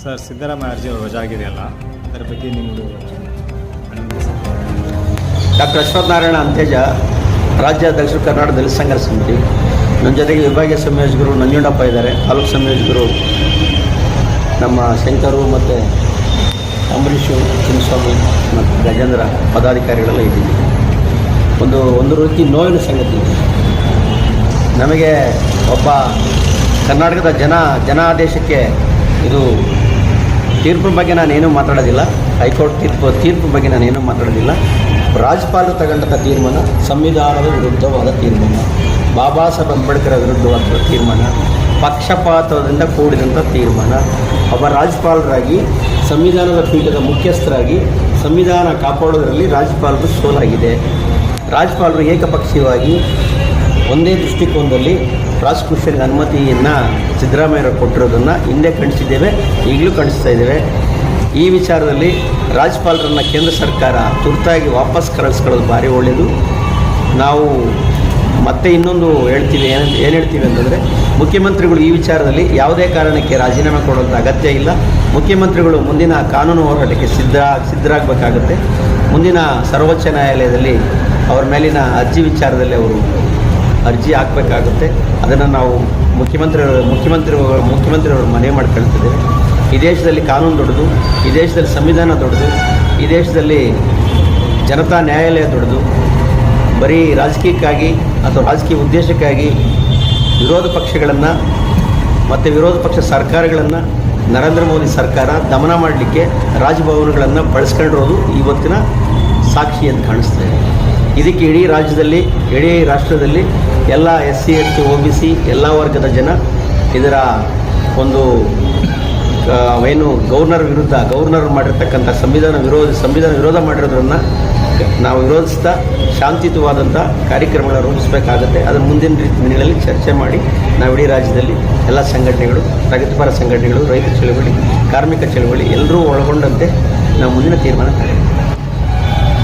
Sir Siddaramaiah ಅರ್ಜಿ ವಜಾ ಆಗಿದೆಯಲ್ಲ ಅದರ ಬಗ್ಗೆ ನಿಮ್ಮದು ಡಾಕ್ಟರ್ ಅಶ್ವತ್ಥನಾರಾಯಣ ಅಂತೇಜ ರಾಜ್ಯ ದಕ್ಷಿಣ ಕರ್ನಾಟಕ ದಲಿತ ಸಂಘರ್ಷ ಸಮಿತಿ. ನನ್ನ ಜೊತೆಗೆ ವಿಭಾಗೀಯ ಸಂಯೋಜಕರು ನಂಜುಂಡಪ್ಪ ಇದ್ದಾರೆ. ತಾಲೂಕು ಸಂಯೋಜಕರು ನಮ್ಮ ಶಂಕರು ಮತ್ತು ಅಂಬರೀಷು ಚಿನ್ನಸ್ವಾಮಿ ಮತ್ತು ಗಜೇಂದ್ರ ಪದಾಧಿಕಾರಿಗಳೆಲ್ಲ ಇದ್ದೀವಿ. ಒಂದು ಒಂದು ರೀತಿ ನೋವಿನ ಸಂಗತಿ. ಇದೆ. ನಮಗೆ ಒಬ್ಬ ಕರ್ನಾಟಕದ ಜನ, ಜನಾದೇಶಕ್ಕೆ ಇದು ತೀರ್ಪಿನ ಬಗ್ಗೆ ನಾನೇನು ಮಾತಾಡೋದಿಲ್ಲ. ಹೈಕೋರ್ಟ್ ತೀರ್ಪು ತೀರ್ಪು ಬಗ್ಗೆ ನಾನೇನೂ ಮಾತಾಡೋದಿಲ್ಲ. ರಾಜ್ಯಪಾಲರು ತಗೊಂಡಂಥ ತೀರ್ಮಾನ ಸಂವಿಧಾನದ ವಿರುದ್ಧವಾದ ತೀರ್ಮಾನ. ಬಾಬಾ ಸಾಹೇಬ್ ಅಂಬೇಡ್ಕರ್ ವಿರುದ್ಧವಾದ ತೀರ್ಮಾನ. ಪಕ್ಷಪಾತದಿಂದ ಕೂಡಿದಂಥ ತೀರ್ಮಾನ. ಒಬ್ಬ ರಾಜ್ಯಪಾಲರಾಗಿ, ಸಂವಿಧಾನದ ಪೀಠದ ಮುಖ್ಯಸ್ಥರಾಗಿ, ಸಂವಿಧಾನ ಕಾಪಾಡೋದರಲ್ಲಿ ರಾಜ್ಯಪಾಲರು ಸೋಲಾಗಿದೆ. ರಾಜ್ಯಪಾಲರು ಏಕಪಕ್ಷೀಯವಾಗಿ ಒಂದೇ ದೃಷ್ಟಿಕೋನದಲ್ಲಿ ಪ್ರಾಸಿಕ್ಯೂಷನ್ ಅನುಮತಿಯನ್ನು ಸಿದ್ದರಾಮಯ್ಯವರು ಕೊಟ್ಟಿರೋದನ್ನು ಹಿಂದೆ ಖಂಡಿಸಿದ್ದೇವೆ, ಈಗಲೂ ಖಂಡಿಸ್ತಾ ಇದ್ದೇವೆ. ಈ ವಿಚಾರದಲ್ಲಿ ರಾಜ್ಯಪಾಲರನ್ನು ಕೇಂದ್ರ ಸರ್ಕಾರ ತುರ್ತಾಗಿ ವಾಪಸ್ ಕರೆಸ್ಕೊಳ್ಳೋದು ಭಾರಿ ಒಳ್ಳೆಯದು ನಾವು ಮತ್ತೆ ಇನ್ನೊಂದು ಹೇಳ್ತೀವಿ ಏನು ಏನು ಹೇಳ್ತೀವಿ ಅಂತಂದರೆ, ಮುಖ್ಯಮಂತ್ರಿಗಳು ಈ ವಿಚಾರದಲ್ಲಿ ಯಾವುದೇ ಕಾರಣಕ್ಕೆ ರಾಜೀನಾಮೆ ಕೊಡುವಂಥ ಅಗತ್ಯ ಇಲ್ಲ. ಮುಖ್ಯಮಂತ್ರಿಗಳು ಮುಂದಿನ ಕಾನೂನು ಹೋರಾಟಕ್ಕೆ ಸಿದ್ಧ, ಸಿದ್ಧರಾಗಬೇಕಾಗುತ್ತೆ. ಮುಂದಿನ ಸರ್ವೋಚ್ಚ ನ್ಯಾಯಾಲಯದಲ್ಲಿ ಅವರ ಮೇಲಿನ ಅರ್ಜಿ ವಿಚಾರದಲ್ಲಿ ಅವರು ಅರ್ಜಿ ಹಾಕಬೇಕಾಗುತ್ತೆ. ಅದನ್ನು ನಾವು ಮುಖ್ಯಮಂತ್ರಿ ಮುಖ್ಯಮಂತ್ರಿ ಮುಖ್ಯಮಂತ್ರಿಯವರು ಮನವಿ ಮಾಡ್ಕೊಳ್ತಿದ್ದೇವೆ. ಈ ದೇಶದಲ್ಲಿ ಕಾನೂನು ದೊಡ್ಡದು, ಈ ದೇಶದಲ್ಲಿ ಸಂವಿಧಾನ ದೊಡ್ಡದು, ಈ ದೇಶದಲ್ಲಿ ಜನತಾ ನ್ಯಾಯಾಲಯ ದೊಡ್ಡದು. ಬರೀ ರಾಜಕೀಯಕ್ಕಾಗಿ ಅಥವಾ ರಾಜಕೀಯ ಉದ್ದೇಶಕ್ಕಾಗಿ ವಿರೋಧ ಪಕ್ಷಗಳನ್ನು ಮತ್ತು ವಿರೋಧ ಪಕ್ಷ ಸರ್ಕಾರಗಳನ್ನು ನರೇಂದ್ರ ಮೋದಿ ಸರ್ಕಾರ ದಮನ ಮಾಡಲಿಕ್ಕೆ ರಾಜಭವನಗಳನ್ನು ಬಳಸ್ಕೊಂಡಿರೋದು ಇವತ್ತಿನ ಸಾಕ್ಷಿ ಅಂತ ಕಾಣಿಸ್ತದೆ ಇದಕ್ಕೆ ಇಡೀ ರಾಜ್ಯದಲ್ಲಿ, ಇಡೀ ರಾಷ್ಟ್ರದಲ್ಲಿ ಎಲ್ಲ S C S T O B C ಎಲ್ಲ ವರ್ಗದ ಜನ ಇದರ ಒಂದು ಏನು ಗೌರ್ನರ್ ವಿರುದ್ಧ, ಗೌರ್ನರ್ ಮಾಡಿರ್ತಕ್ಕಂಥ ಸಂವಿಧಾನ ವಿರೋಧ ಸಂವಿಧಾನ ವಿರೋಧ ಮಾಡಿರೋದನ್ನು ನಾವು ವಿರೋಧಿಸ್ತಾ ಶಾಂತಿಯುತವಾದಂಥ ಕಾರ್ಯಕ್ರಮಗಳನ್ನು ರೂಪಿಸಬೇಕಾಗುತ್ತೆ. ಅದರ ಮುಂದಿನ ರೀತಿ ದಿನಗಳಲ್ಲಿ ಚರ್ಚೆ ಮಾಡಿ ನಾವು ಇಡೀ ರಾಜ್ಯದಲ್ಲಿ ಎಲ್ಲ ಸಂಘಟನೆಗಳು ಪ್ರಗತಿಪರ ಸಂಘಟನೆಗಳು, ರೈತ ಚಳವಳಿ, ಕಾರ್ಮಿಕ ಚಳವಳಿ ಎಲ್ಲರೂ ಒಳಗೊಂಡಂತೆ ನಾವು ಮುಂದಿನ ತೀರ್ಮಾನ ತಗೊಳ್ತೀವಿ